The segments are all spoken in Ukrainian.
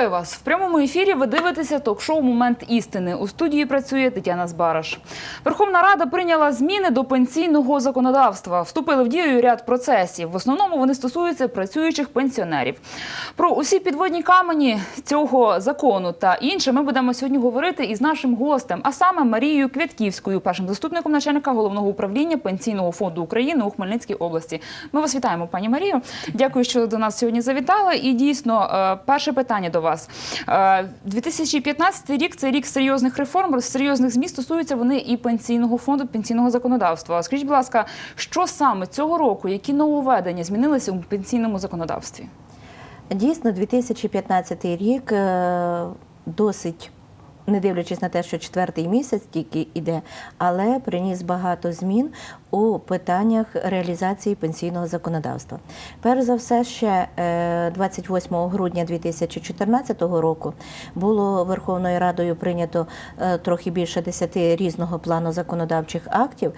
Вітаю вас в прямому ефірі. Ви дивитеся ток-шоу Момент істини. У студії працює Тетяна Збараш. Верховна Рада прийняла зміни до пенсійного законодавства. Вступили в дію ряд процесів. В основному вони стосуються працюючих пенсіонерів. Про усі підводні камені цього закону та інше ми будемо сьогодні говорити із нашим гостем, а саме Марією Квятківською, першим заступником начальника головного управління пенсійного фонду України у Хмельницькій області. Ми вас вітаємо, пані Марію. Дякую, що до нас сьогодні завітали. І дійсно, е, перше питання до вас. Е, 2015 рік це рік серйозних реформ, серйозних змін стосуються вони і пенсійного фонду, пенсійного законодавства. Скажіть, будь ласка, що саме цього року, які нововведення змінилися у пенсійному законодавстві? Дійсно, 2015 рік е, досить. Не дивлячись на те, що четвертий місяць тільки йде, але приніс багато змін у питаннях реалізації пенсійного законодавства. Перш за все, ще е, 28 грудня 2014 року було Верховною Радою прийнято е, трохи більше 10 різного плану законодавчих актів,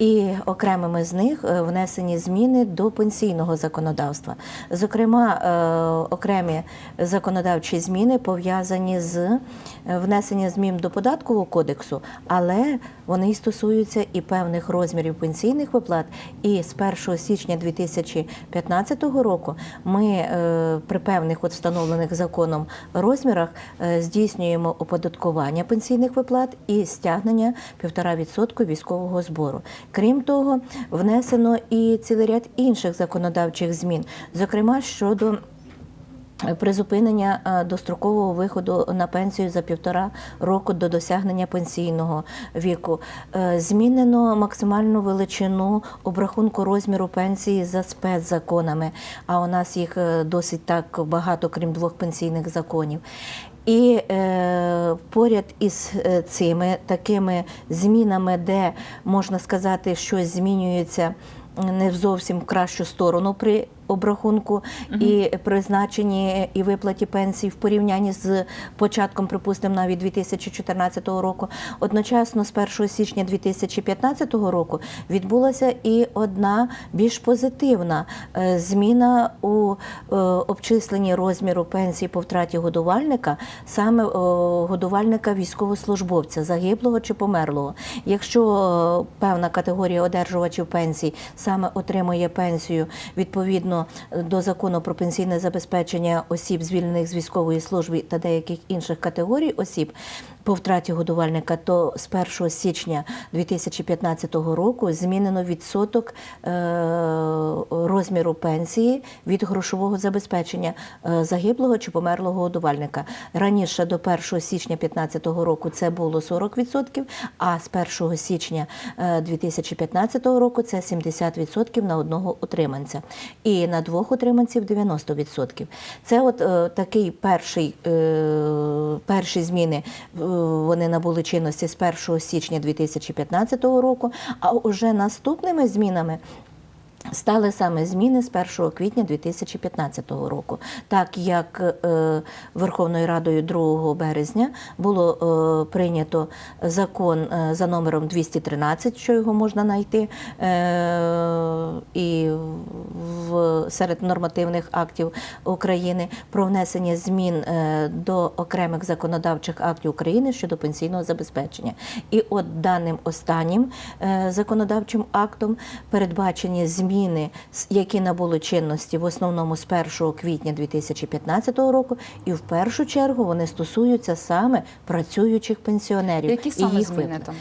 і окремими з них е, внесені зміни до пенсійного законодавства. Зокрема, е, окремі законодавчі зміни пов'язані з е, внесенням змін до податкового кодексу, але вони стосуються і певних розмірів пенсійних виплат. І з 1 січня 2015 року ми е, при певних от встановлених законом розмірах е, здійснюємо оподаткування пенсійних виплат і стягнення 1,5% військового збору. Крім того, внесено і цілий ряд інших законодавчих змін, зокрема щодо Призупинення е, дострокового виходу на пенсію за півтора року до досягнення пенсійного віку. Е, Змінено максимальну величину обрахунку розміру пенсії за спецзаконами, а у нас їх е, досить так багато, крім двох пенсійних законів. І е, поряд із е, цими такими змінами, де можна сказати, щось змінюється не зовсім в кращу сторону при обрахунку і призначенні і виплаті пенсій в порівнянні з початком, припустимо, навіть 2014 року. Одночасно з 1 січня 2015 року відбулася і одна більш позитивна е, зміна у е, обчисленні розміру пенсії по втраті годувальника, саме годувальника військовослужбовця, загиблого чи померлого. Якщо е, певна категорія одержувачів пенсій саме отримує пенсію відповідно до закону про пенсійне забезпечення осіб, звільнених з військової служби та деяких інших категорій осіб по втраті годувальника, то з 1 січня 2015 року змінено відсоток е, розміру пенсії від грошового забезпечення е, загиблого чи померлого годувальника. Раніше до 1 січня 2015 року це було 40%, а з 1 січня е, 2015 року це 70% на одного утриманця. І на двох утриманців 90%. Це от е, такий перший, е, перші зміни е, вони набули чинності з 1 січня 2015 року, а вже наступними змінами. Стали саме зміни з 1 квітня 2015 року, так як е, Верховною Радою 2 березня було е, прийнято закон е, за номером 213, що його можна знайти, і серед нормативних актів України про внесення змін до окремих законодавчих актів України щодо пенсійного забезпечення. І от даним останнім законодавчим актом передбачені зміни, с- які набули чинності в основному з 1 квітня 2015 року, і в першу чергу вони стосуються саме працюючих пенсіонерів Які і їх зміни там?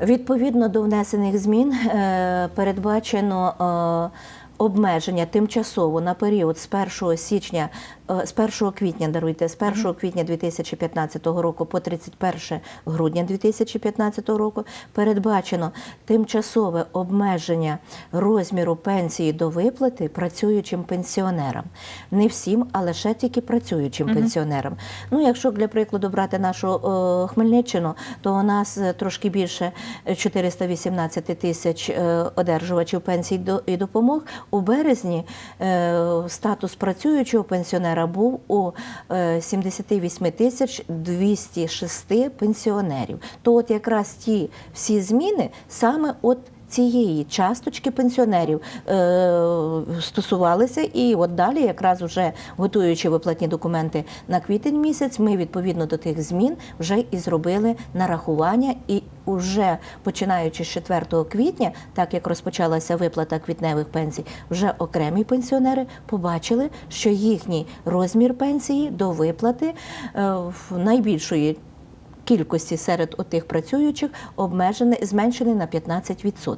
Відповідно до внесених змін е, передбачено е, обмеження тимчасово на період з 1 січня, е, з 1 квітня, даруйте, з 1 квітня 2015 року по 31 грудня 2015 року передбачено тимчасове обмеження розміру пенсії до виплати працюючим пенсіонерам. Не всім, а лише тільки працюючим пенсіонерам. Ну, якщо для прикладу брати нашу е, Хмельниччину, то у нас е, трошки більше 418 тисяч одержувачів пенсій до- і допомог. У березні е, статус працюючого пенсіонера був у е, 78 тисяч 206 пенсіонерів. То от якраз ті всі зміни саме от цієї часточки пенсіонерів е, стосувалися. І от далі, якраз вже готуючи виплатні документи на квітень місяць, ми відповідно до тих змін вже і зробили нарахування. І вже починаючи з 4 квітня, так як розпочалася виплата квітневих пенсій, вже окремі пенсіонери побачили, що їхній розмір пенсії до виплати е, в найбільшої кількості серед отих працюючих обмежений зменшений на 15%.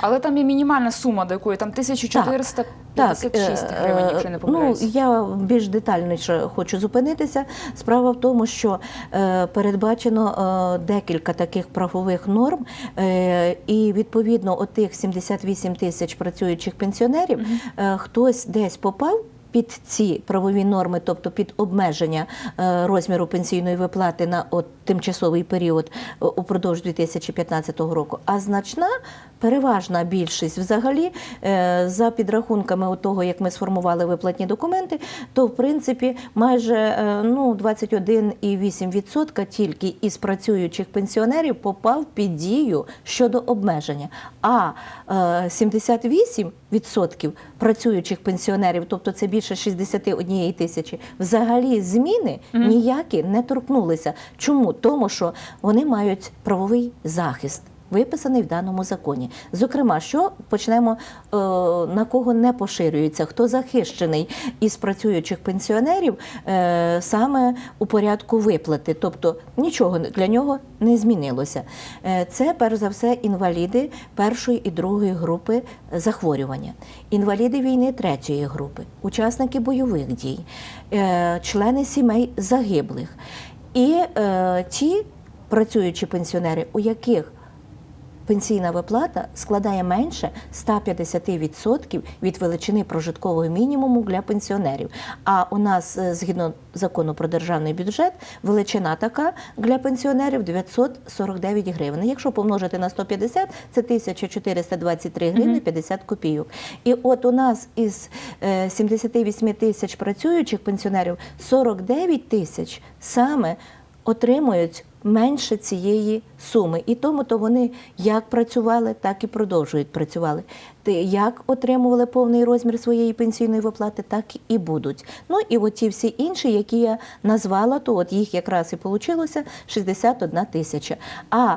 Але там є мінімальна сума, до якої там 1456 е, гривень, якщо не ну, я більш детальніше хочу зупинитися. Справа в тому, що е, передбачено е, декілька таких правових норм, е, і відповідно отих 78 тисяч працюючих пенсіонерів, е, хтось десь попав. Під ці правові норми, тобто під обмеження е, розміру пенсійної виплати на от тимчасовий період е, упродовж 2015 року, а значна переважна більшість взагалі е, за підрахунками того, як ми сформували виплатні документи, то в принципі майже ну 21,8% тільки із працюючих пенсіонерів попав під дію щодо обмеження. А е, 78% працюючих пенсіонерів, тобто це більше 61 тисячі, взагалі зміни ніякі не торкнулися. Чому? Тому що вони мають правовий захист. Виписаний в даному законі. Зокрема, що почнемо е, на кого не поширюється, хто захищений із працюючих пенсіонерів е, саме у порядку виплати, тобто нічого для нього не змінилося. Е, це перш за все інваліди першої і другої групи захворювання, інваліди війни третьої групи, учасники бойових дій, члени сімей загиблих і ті працюючі пенсіонери, у яких Пенсійна виплата складає менше 150% від величини прожиткового мінімуму для пенсіонерів. А у нас, е, згідно закону про державний бюджет, величина така для пенсіонерів 949 гривень. Якщо помножити на 150, це 1423 гривні 50 копійок. І от у нас із е, 78 тисяч працюючих пенсіонерів 49 тисяч саме отримують менше цієї суми. І тому то вони як працювали, так і продовжують працювати. Як отримували повний розмір своєї пенсійної виплати, так і будуть. Ну і от ті всі інші, які я назвала, то от їх якраз і вийшло 61 тисяча. А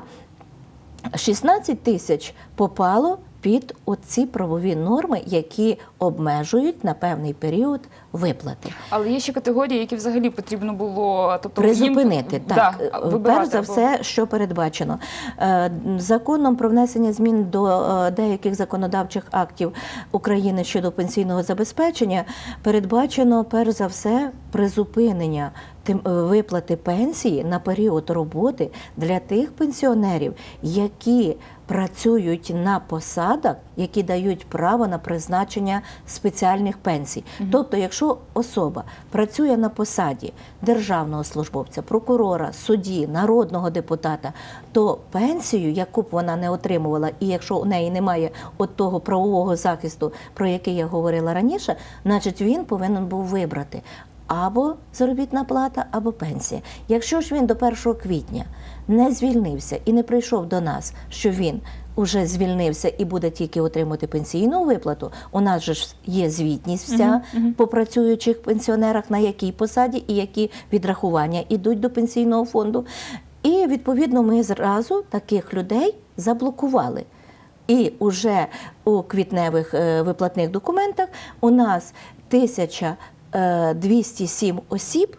16 тисяч попало під оці правові норми, які обмежують на певний період виплати. Але є ще категорії, які взагалі потрібно було тобто Призупинити їм, так да, Е, вибирати перш за або- все, що передбачено Е, законом про внесення змін до е, деяких законодавчих актів України щодо пенсійного забезпечення передбачено перш за все призупинення тим виплати пенсії на період роботи для тих пенсіонерів, які працюють на посадах, які дають право на призначення спеціальних пенсій. Тобто, якщо особа працює на посаді державного службовця, прокурора, судді, народного депутата, то пенсію, яку б вона не отримувала, і якщо у неї немає от того правового захисту, про який я говорила раніше, значить він повинен був вибрати. Або заробітна плата, або пенсія. Якщо ж він до 1 квітня не звільнився і не прийшов до нас, що він уже звільнився і буде тільки отримати пенсійну виплату, у нас же ж є звітність вся по працюючих пенсіонерах, на якій посаді і які відрахування йдуть до пенсійного фонду. І відповідно ми зразу таких людей заблокували. І уже у квітневих е, виплатних документах у нас 1207 осіб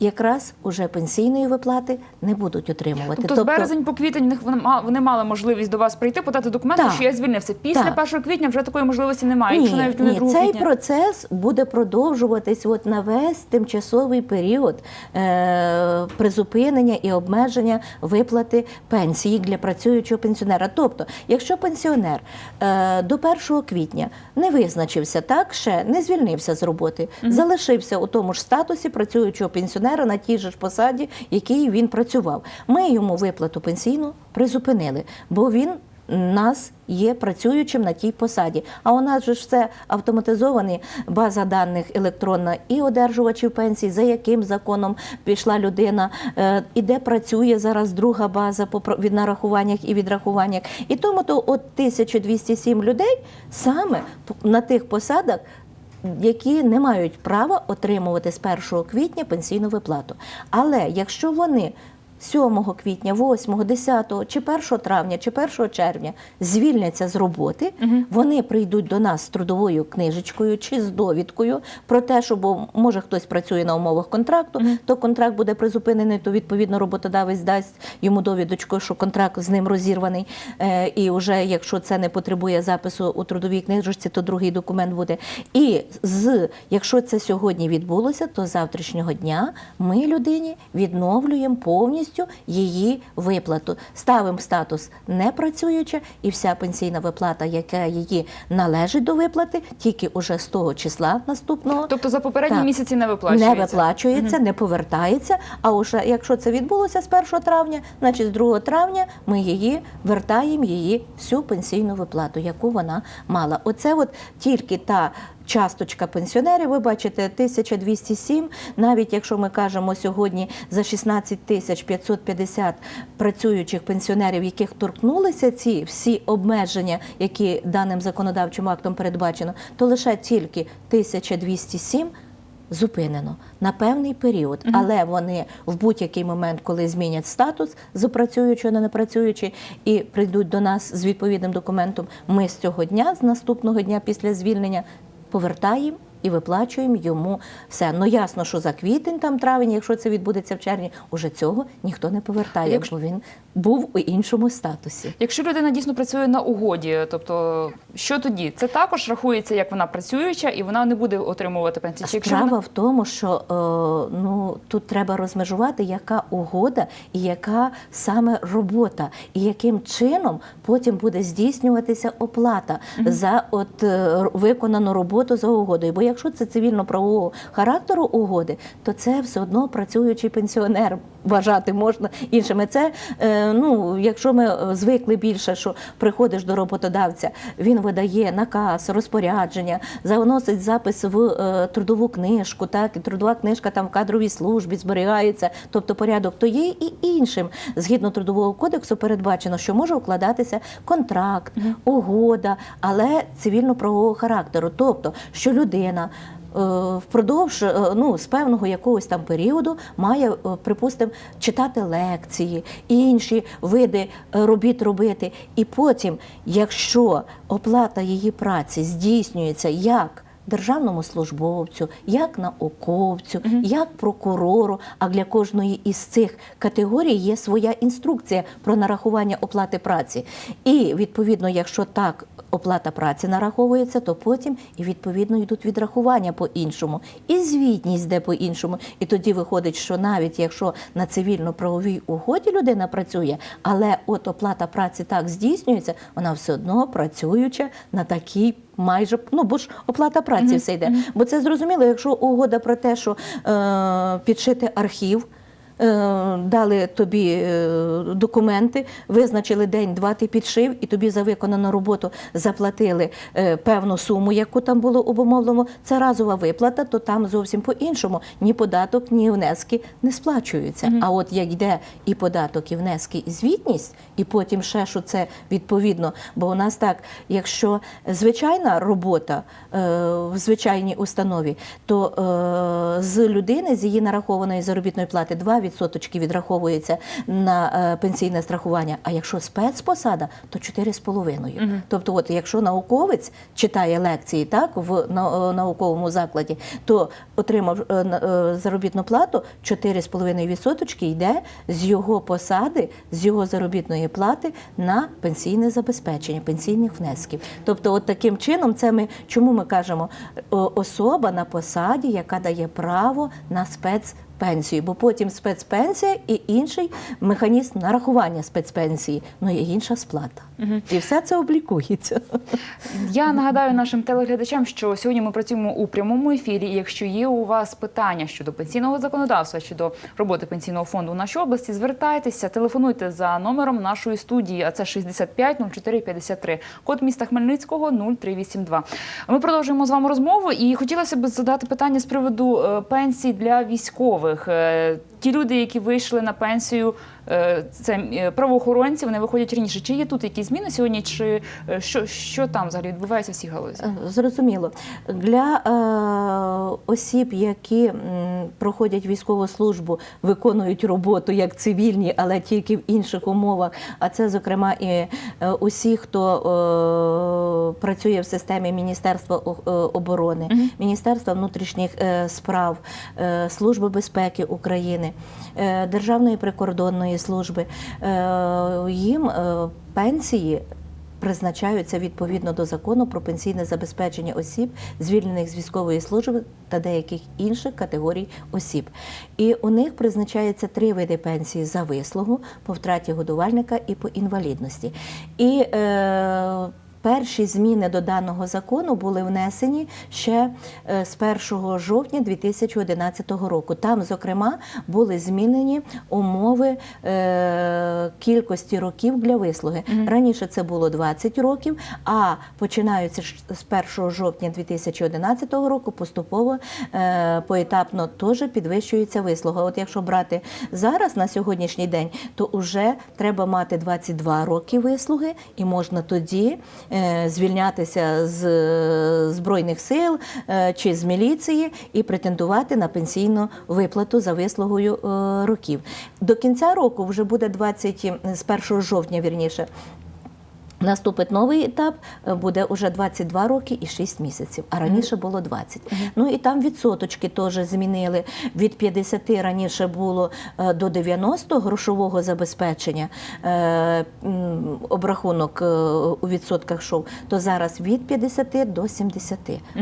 якраз уже пенсійної виплати не будуть отримувати. Тобто, з березень по квітень вони ма- вони мали можливість до вас прийти, подати документи, Так. що я звільнився. Після Так. 1 квітня вже такої можливості немає. якщо навіть ні, 2 цей квітня. процес буде продовжуватись от на весь тимчасовий період е, призупинення і обмеження виплати пенсії для працюючого пенсіонера. Тобто, якщо пенсіонер е, до 1 квітня не визначився, так ще не звільнився з роботи, залишився у тому ж статусі працюючого пенсіонера на тій же ж посаді, якій він працював. Ми йому виплату пенсійну призупинили, бо він нас є працюючим на тій посаді. А у нас же ж все автоматизовані, база даних електронна і одержувачів пенсій, за яким законом пішла людина, е, і де працює зараз друга база по про- від нарахуваннях і відрахуваннях. І тому то от 1207 людей саме на тих посадах. Які не мають права отримувати з 1 квітня пенсійну виплату. Але якщо вони 7 квітня, 8, 10 чи 1 травня, чи 1 червня звільняться з роботи, вони прийдуть до нас з трудовою книжечкою чи з довідкою про те, що бо може хтось працює на умовах контракту, то контракт буде призупинений, то відповідно роботодавець дасть йому довідочку, що контракт з ним розірваний. Е, І вже якщо це не потребує запису у трудовій книжечці, то другий документ буде. І з якщо це сьогодні відбулося, то з завтрашнього дня ми людині відновлюємо повністю її виплату. Ставимо статус непрацююча, і вся пенсійна виплата, яка її належить до виплати, тільки уже з того числа наступного. Тобто за попередні Так. місяці не виплачується? Не виплачується, не повертається. А уже якщо це відбулося з 1 травня, значить з 2 травня ми її вертаємо її всю пенсійну виплату, яку вона мала. Оце от тільки та. Часточка пенсіонерів, ви бачите, 1207, навіть якщо ми кажемо сьогодні за 16 тисяч 550 працюючих пенсіонерів, яких торкнулися ці всі обмеження, які даним законодавчим актом передбачено, то лише тільки 1207 зупинено на певний період, але вони в будь-який момент, коли змінять статус з працюючого на непрацюючий і прийдуть до нас з відповідним документом, ми з цього дня, з наступного дня після звільнення, повертаємо. І виплачуємо йому все. Ну ясно, що за квітень, там травень, якщо це відбудеться в червні, уже цього ніхто не повертає, Якщо- бо він був у іншому статусі. Якщо людина дійсно працює на угоді, тобто що тоді? Це також рахується як вона працююча і вона не буде отримувати пенсію. Чи якщо Справа вона... в тому, що е, ну тут треба розмежувати, яка угода і яка саме робота, і яким чином потім буде здійснюватися оплата за от е, виконану роботу за угодою. Бо якщо це цивільно-правового характеру угоди, то це все одно працюючий пенсіонер. Вважати можна іншими. Це е, ну, якщо ми е, звикли більше, що приходиш до роботодавця, він видає наказ, розпорядження, заносить запис в е, трудову книжку, так і трудова книжка там в кадровій службі зберігається, тобто порядок, то є і іншим. Згідно трудового кодексу передбачено, що може укладатися контракт, угода, але цивільно-правового характеру, тобто що людина. Е, Впродовж е, ну, з певного якогось там періоду має, е, припустимо, читати лекції, інші види робіт робити. І потім, якщо оплата її праці здійснюється як державному службовцю, як науковцю, як прокурору, а для кожної із цих категорій є своя інструкція про нарахування оплати праці. І відповідно, якщо так оплата праці нараховується, то потім і відповідно йдуть відрахування по-іншому, і звітність де по-іншому. І тоді виходить, що навіть якщо на цивільно-правовій угоді людина працює, але от оплата праці так здійснюється, вона все одно працююча на такій. Майже ну бо ж оплата праці все йде. Бо це зрозуміло, якщо угода про те, що е, підшити архів. Е, Дали тобі е, документи, визначили день, два ти підшив, і тобі за виконану роботу заплатили е, певну суму, яку там було обумовлено. Це разова виплата, то там зовсім по-іншому. Ні податок, ні внески не сплачуються. А от як йде і податок, і внески, і звітність, і потім ще що це відповідно. Бо у нас так, якщо звичайна робота в звичайній установі, то з людини з її нарахованої заробітної плати 2% відраховується на е, пенсійне страхування. А якщо спецпосада, то 4,5%. Тобто, от якщо науковець читає лекції так в е, науковому закладі, то отримав е, заробітну плату 4,5% йде з його посади, з його заробітної плати на пенсійне забезпечення, пенсійних внесків. Тобто, от таким чином, це ми чому ми кажемо особа на посаді, яка дає право на спец пенсію, бо потім спецпенсія і інший механізм нарахування спецпенсії. Ну є інша сплата. І все це облікується. Я нагадаю нашим телеглядачам, що сьогодні ми працюємо у прямому ефірі. І якщо є у вас питання щодо пенсійного законодавства, щодо роботи пенсійного фонду в нашій області, звертайтеся, телефонуйте за номером нашої студії, а це 65 04 53, код міста Хмельницького 0382. Ми продовжуємо з вами розмову і хотілося б задати питання з приводу е, пенсій для військових. Е, Ті люди, які вийшли на пенсію, це е, правоохоронці, вони виходять раніше. Чи є тут якісь зміни сьогодні? Чи е, що, що там взагалі відбувається в цій галузі? Е, Зрозуміло. Для е, осіб, які проходять військову службу, виконують роботу як цивільні, але тільки в інших умовах. А це, зокрема, і е, усі, хто е, працює в системі Міністерства е, оборони, Міністерства внутрішніх е, справ, е, Служби безпеки України, е, Державної прикордонної служби. Е, Їм е, пенсії призначаються відповідно до закону про пенсійне забезпечення осіб, звільнених з військової служби та деяких інших категорій осіб. І у них призначається три види пенсії за вислугу, по втраті годувальника і по інвалідності. І е, Перші зміни до даного закону були внесені ще е, з 1 жовтня 2011 року. Там, зокрема, були змінені умови е, кількості років для вислуги. Раніше це було 20 років, а починаються з 1 жовтня 2011 року поступово е, поетапно теж підвищується вислуга. От якщо брати зараз на сьогоднішній день, то вже треба мати 22 роки вислуги, і можна тоді звільнятися з е, збройних сил е, чи з міліції і претендувати на пенсійну виплату за вислугою е, років. До кінця року вже буде 20, з 1 жовтня, вірніше. Наступить новий етап, е, буде уже 22 роки і 6 місяців, а раніше було 20. Ну і там відсоточки теж змінили. Від 50 раніше було е, до 90 грошового забезпечення, е, обрахунок у відсотках йшов, то зараз від 50 до 70.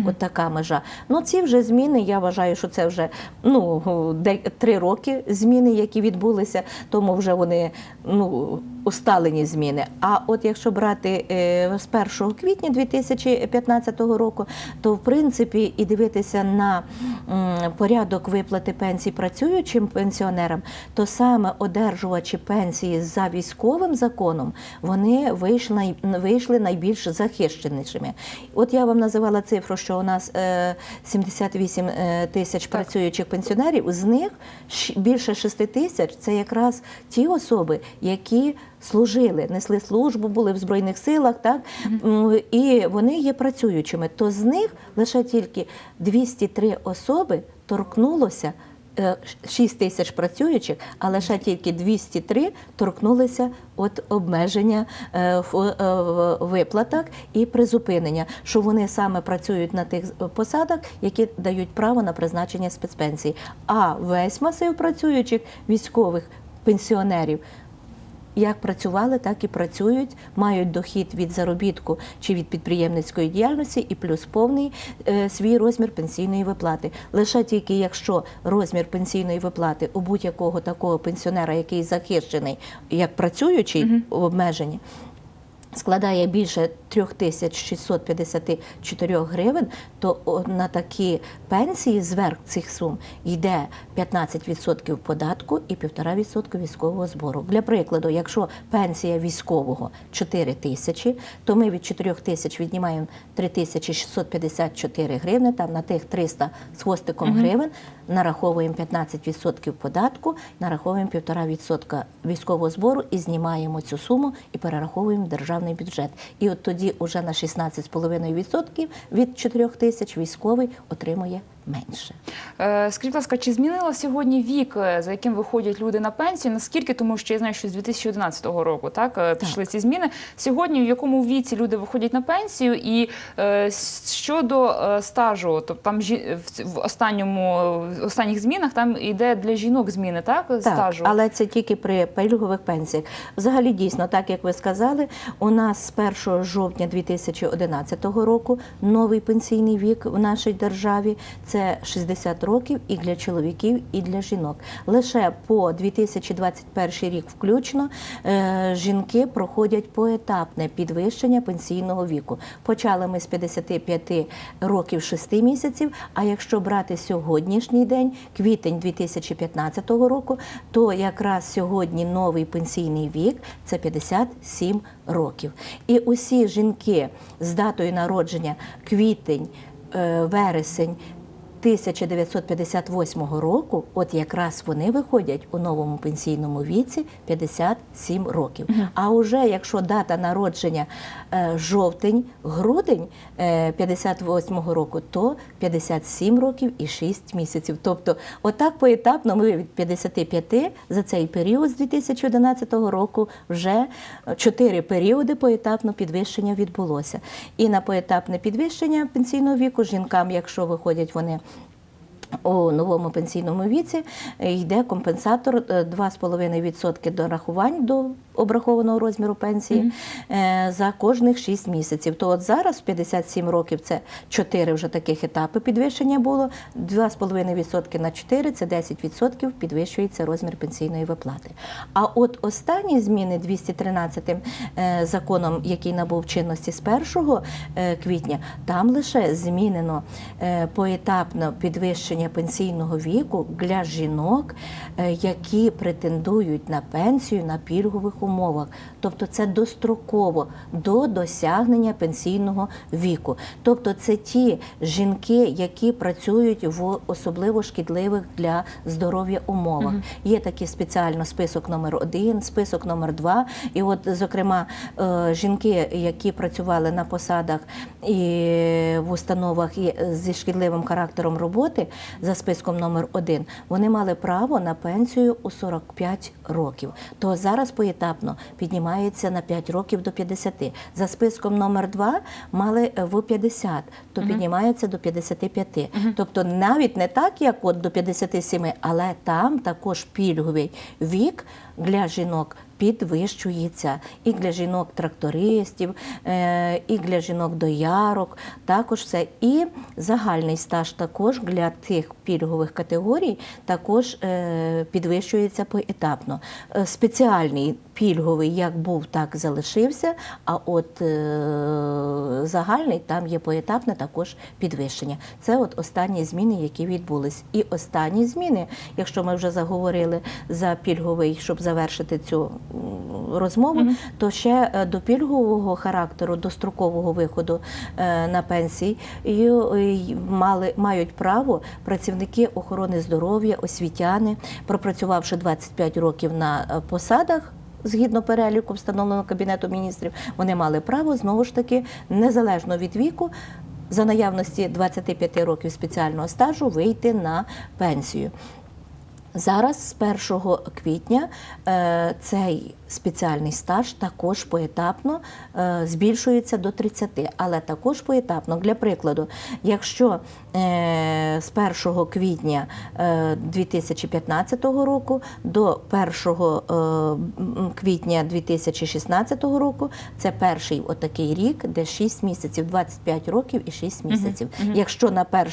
От така межа. Ну ці вже зміни, я вважаю, що це вже ну, де, три роки зміни, які відбулися, тому вже вони ну, усталені зміни. А от якщо брати е, з 1 квітня 2015 року, то в принципі і дивитися на порядок виплати пенсій працюючим пенсіонерам, то саме одержувачі пенсії за військовим законом вони вийшли, вийшли найбільш захищенішими. От я вам називала цифру, що у нас е, 78 е, тисяч працюючих пенсіонерів, з них більше 6 тисяч це якраз ті особи, які служили, несли службу, були в збройних силах, так і вони є працюючими. То з них лише тільки 203 особи торкнулося. 6 тисяч працюючих, а лише тільки 203 торкнулися от обмеження е, в е, в виплатах і призупинення, що вони саме працюють на тих посадах, які дають право на призначення спецпенсії. А весь масив працюючих військових пенсіонерів як працювали, так і працюють, мають дохід від заробітку чи від підприємницької діяльності, і плюс повний е, свій розмір пенсійної виплати. Лише тільки якщо розмір пенсійної виплати у будь-якого такого пенсіонера, який захищений як працюючий в обмеженні, складає більше 3654 гривень, то на такі пенсії зверх цих сум йде 15% податку і 1,5% військового збору. Для прикладу, якщо пенсія військового 4 тисячі, то ми від 4 тисяч віднімаємо 3654 гривни, там на тих 300 з хвостиком гривень, нараховуємо 15% податку, нараховуємо 1,5% військового збору і знімаємо цю суму і перераховуємо в державний бюджет. І от тоді уже на 16,5% від 4 тисяч військовий отримує менше. Е, Скажіть, будь ласка, чи змінила сьогодні вік, е, за яким виходять люди на пенсію? Наскільки, тому що я знаю, що з 2011 року так е, пішли ці зміни. Сьогодні в якому віці люди виходять на пенсію, і щодо стажу, тобто там в останньому в останніх змінах там йде для жінок зміни, так стажу. Але це тільки при пільгових пенсіях. Взагалі, дійсно, так як ви сказали, у нас з 1 жовтня 2011 року новий пенсійний вік в нашій державі це 60 років і для чоловіків, і для жінок. Лише по 2021 рік включно е, жінки проходять поетапне підвищення пенсійного віку. Почали ми з 55 років 6 місяців. А якщо брати сьогоднішній день, квітень 2015 року, то якраз сьогодні новий пенсійний вік це 57 років. І усі жінки з датою народження квітень, е, вересень. 1958 року, от якраз вони виходять у новому пенсійному віці 57 років. А уже якщо дата народження жовтень, грудень е, 58 року, то 57 років і 6 місяців. Тобто, отак поетапно ми від 55 за цей період з 2011 року вже 4 періоди поетапно підвищення відбулося. І на поетапне підвищення пенсійного віку жінкам, якщо виходять вони у новому пенсійному віці е, йде компенсатор е, 2,5% дорахувань до обрахованого розміру пенсії е, за кожних 6 місяців. То от зараз, в 57 років, це 4 вже таких етапи підвищення було. 2,5% на 4 – це 10% підвищується розмір пенсійної виплати. А от останні зміни 213 е, законом, який набув чинності з 1 е, квітня, там лише змінено поетапно підвищення пенсійного віку для жінок, е, які претендують на пенсію на пільгових умовах. Тобто це достроково до досягнення пенсійного віку. Тобто це ті жінки, які працюють в особливо шкідливих для здоров'я умовах. Є такий спеціально список номер один, список номер два. І от, зокрема, е, жінки, які працювали на посадах і в установах і зі шкідливим характером роботи за списком номер один, вони мали право на пенсію у 45 років. То зараз поетапно піднімається на 5 років до 50. За списком номер 2 мали в 50, то піднімається до 55. Тобто навіть не так, як от до 57, але там також пільговий вік для жінок підвищується і для жінок-трактористів, е, і для жінок доярок. Також все. І загальний стаж також для тих пільгових категорій також е, підвищується поетапно. Е, Спеціальний пільговий як був, так залишився. А от е, загальний там є поетапне також підвищення. Це от останні зміни, які відбулись. І останні зміни, якщо ми вже заговорили за пільговий, щоб завершити цю розмову, то ще е, до пільгового характеру, до строкового виходу е, на пенсії і, і мали мають право працівники охорони здоров'я, освітяни, пропрацювавши 25 років на е, посадах. Згідно переліку, встановленого Кабінету міністрів, вони мали право знову ж таки незалежно від віку. За наявності 25 років спеціального стажу вийти на пенсію. Зараз з 1 квітня е, цей спеціальний стаж також поетапно е, збільшується до 30, але також поетапно. Для прикладу, якщо е, з 1 квітня е, 2015 року до 1 е, м, квітня 2016 року це перший отакий рік, де 6 місяців, 25 років і 6 місяців. Якщо на 1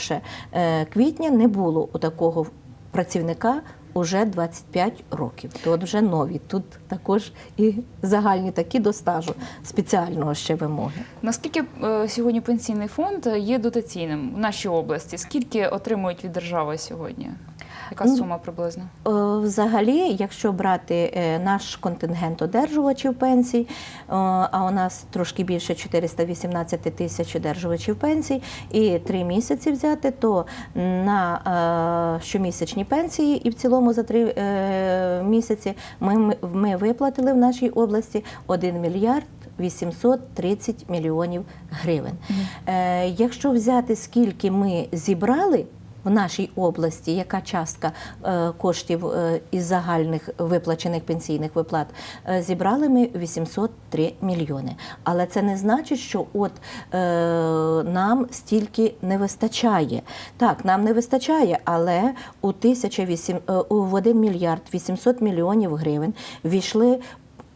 е, квітня не було такого працівника уже 25 років. То вже нові. Тут також і загальні такі до стажу спеціального ще вимоги. Наскільки е, сьогодні пенсійний фонд є дотаційним в нашій області? Скільки отримують від держави сьогодні? Яка Ну, сума приблизно? Е, Взагалі, якщо брати е, наш контингент одержувачів пенсій, е, а у нас трошки більше 418 тисяч одержувачів пенсій, і три місяці взяти, то на щомісячні пенсії і в цілому за три місяці ми, ми виплатили в нашій області 1 мільярд 830 мільйонів гривень. Е, Якщо взяти скільки ми зібрали в нашій області, яка частка е, коштів е, із загальних виплачених пенсійних виплат, е, зібрали ми 803 мільйони. Але це не значить, що от нам стільки не вистачає. Так, нам не вистачає, але у 1008, е, в 1 мільярд 800 мільйонів гривень війшли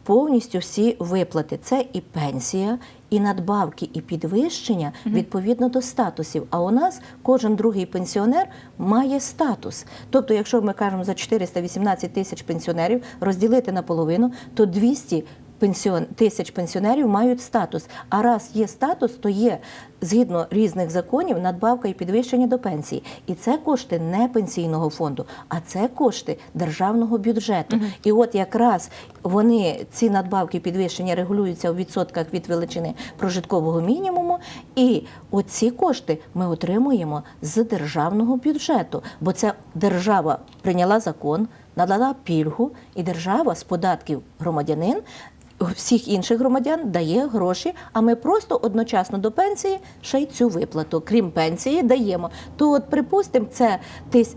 повністю всі виплати. Це і пенсія, і надбавки, і підвищення відповідно до статусів. А у нас кожен другий пенсіонер має статус. Тобто, якщо ми кажемо за 418 тисяч пенсіонерів розділити на половину, то 200 пенсіон тисяч пенсіонерів мають статус. А раз є статус, то є згідно різних законів надбавка і підвищення до пенсії. І це кошти не пенсійного фонду, а це кошти державного бюджету. І от якраз вони ці надбавки і підвищення регулюються у відсотках від величини прожиткового мінімуму. І оці кошти ми отримуємо з державного бюджету, бо це держава прийняла закон, надала пільгу, і держава з податків громадянин всіх інших громадян дає гроші, а ми просто одночасно до пенсії ще й цю виплату. Крім пенсії, даємо. То от, припустимо, це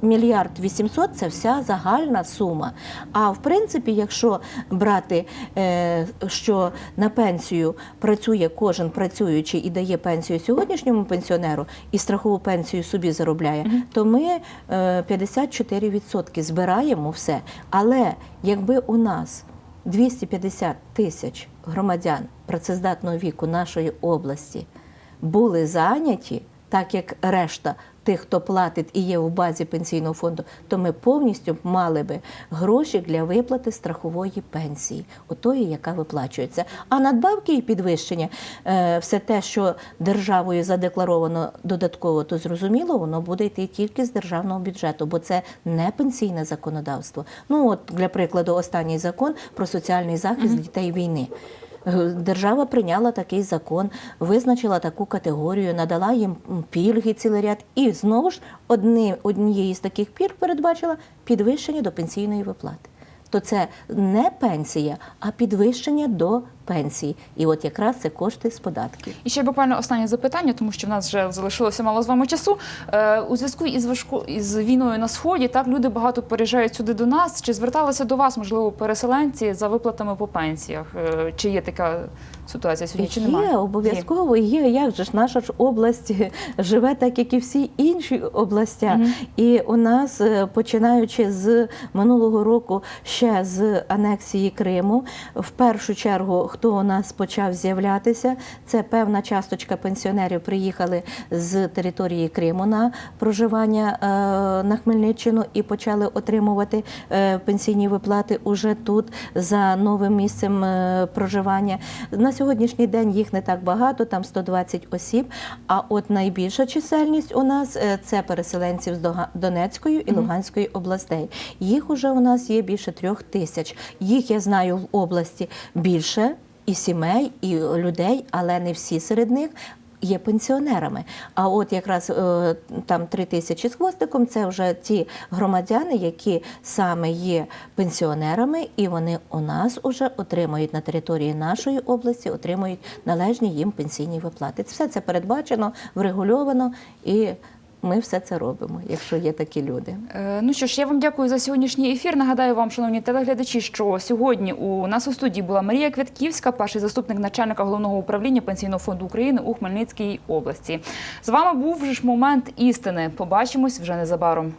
мільярд вісімсот це вся загальна сума. А в принципі, якщо брати, е, що на пенсію працює кожен працюючий і дає пенсію сьогоднішньому пенсіонеру і страхову пенсію собі заробляє, то ми е, 54% збираємо все. Але якби у нас 250 тисяч громадян працездатного віку нашої області були зайняті, так як решта тих, хто платить і є в базі пенсійного фонду, то ми повністю мали би гроші для виплати страхової пенсії, отої, яка виплачується. А надбавки і підвищення, е, все те, що державою задекларовано додатково, то зрозуміло, воно буде йти тільки з державного бюджету, бо це не пенсійне законодавство. Ну от для прикладу, останній закон про соціальний захист дітей війни. Держава прийняла такий закон, визначила таку категорію, надала їм пільги цілий ряд, і знову ж одні, однієї з таких пільг передбачила підвищення до пенсійної виплати. То це не пенсія, а підвищення до пенсії. І от якраз це кошти з податків. І ще буквально останнє запитання, тому що в нас вже залишилося мало з вами часу. Е, у зв'язку із важко із війною на сході, так люди багато переїжджають сюди до нас. Чи зверталися до вас, можливо, переселенці за виплатами по пенсіях? Е, чи є така ситуація сьогодні? Чи немає? Є, обов'язково є. Як же ж наша ж область живе так, як і всі інші областя. І у нас, е, починаючи з минулого року, ще з анексії Криму, в першу чергу, хто у нас почав з'являтися, це певна часточка пенсіонерів приїхали з території Криму на проживання е, на Хмельниччину і почали отримувати е, пенсійні виплати уже тут за новим місцем е, проживання. На сьогоднішній день їх не так багато, там 120 осіб. А от найбільша чисельність у нас це переселенців з Донецької і Луганської областей. Їх уже у нас є більше трьох тисяч. Їх я знаю в області більше і сімей, і людей, але не всі серед них. Є пенсіонерами. А от якраз е, там три тисячі з хвостиком це вже ті громадяни, які саме є пенсіонерами, і вони у нас уже отримують на території нашої області, отримують належні їм пенсійні виплати. Все це передбачено, врегульовано і. Ми все це робимо, якщо є такі люди. Е, Ну що ж, я вам дякую за сьогоднішній ефір. Нагадаю вам, шановні телеглядачі, що сьогодні у нас у студії була Марія Квятківська, перший заступник начальника головного управління пенсійного фонду України у Хмельницькій області. З вами був вже ж момент істини. Побачимось вже незабаром.